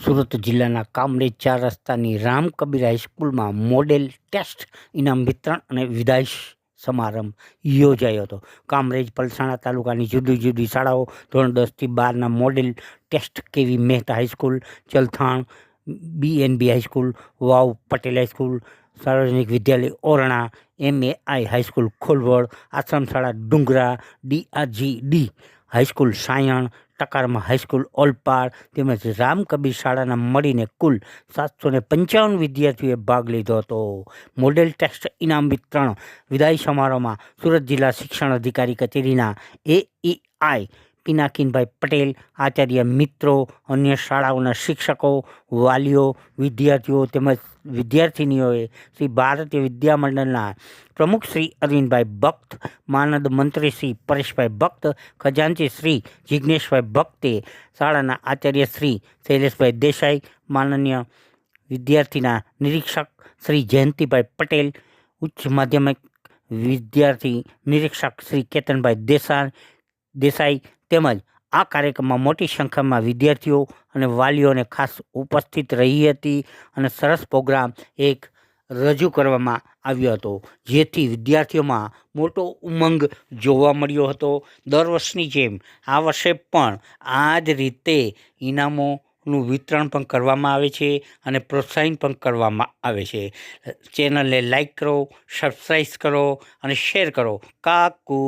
સુરત જિલ્લાના કામરેજ ચાર રસ્તાની રામ કબીર હાઈસ્કૂલમાં મોડેલ ટેસ્ટ ઇનામ વિતરણ અને વિદાય સમારંભ યોજાયો હતો. કામરેજ પલસાણા તાલુકાની જુદી જુદી શાળાઓ ધોરણ દસથી બારના model test KV Mehta high school Chalthan BNB high school Vav Patel high school સાર્વજનિક વિદ્યાલય ઓરણા એમ એ આઈ હાઈસ્કૂલ ખોલવડ આશ્રમ શાળા Dungra DRG D high school Sayan, ટકારમાં high school Olpad તેમજ રામ કબીર શાળાના મળીને કુલ સાતસો ને પંચાવન વિદ્યાર્થીઓએ ભાગ લીધો હતો. મોડેલ ટેસ્ટ ઇનામ વિતરણ, વિદાય સમારોહમાં સુરત જિલ્લા શિક્ષણ અધિકારી કચેરીના એઈઆઈ પિનાકીનભાઈ પટેલ, આચાર્ય મિત્રો, અન્ય શાળાઓના શિક્ષકો, વાલીઓ, વિદ્યાર્થીઓ તેમજ વિદ્યાર્થિનીઓએ શ્રી ભારતીય વિદ્યામંડળના પ્રમુખ શ્રી અરવિંદભાઈ ભક્ત, માનદ મંત્રી શ્રી પરેશભાઈ ભક્ત, ખજાનચી શ્રી જિજ્ઞેશભાઈ ભક્તે, શાળાના આચાર્ય શ્રી શૈલેષભાઈ દેસાઈ, માનનીય વિદ્યાર્થીના નિરીક્ષક શ્રી જયંતિભાઈ પટેલ, ઉચ્ચ માધ્યમિક વિદ્યાર્થી નિરીક્ષક શ્રી કેતનભાઈ દેસાઈ દેસાઈ તેમજ આ કાર્યક્રમમાં મોટી સંખ્યામાં વિદ્યાર્થીઓ અને વાલીઓને ખાસ ઉપસ્થિત રહી હતી અને સરસ પ્રોગ્રામ એક રજૂ કરવામાં આવ્યો હતો, જેથી વિદ્યાર્થીઓમાં મોટો ઉમંગ જોવા મળ્યો હતો. દર વર્ષની જેમ આ વર્ષે પણ આ જ રીતે ઇનામોનું વિતરણ પણ કરવામાં આવે છે અને પ્રોત્સાહન પણ કરવામાં આવે છે. ચેનલને લાઈક કરો સબસ્ક્રાઈબ કરો અને શેર કરો. કાકુ!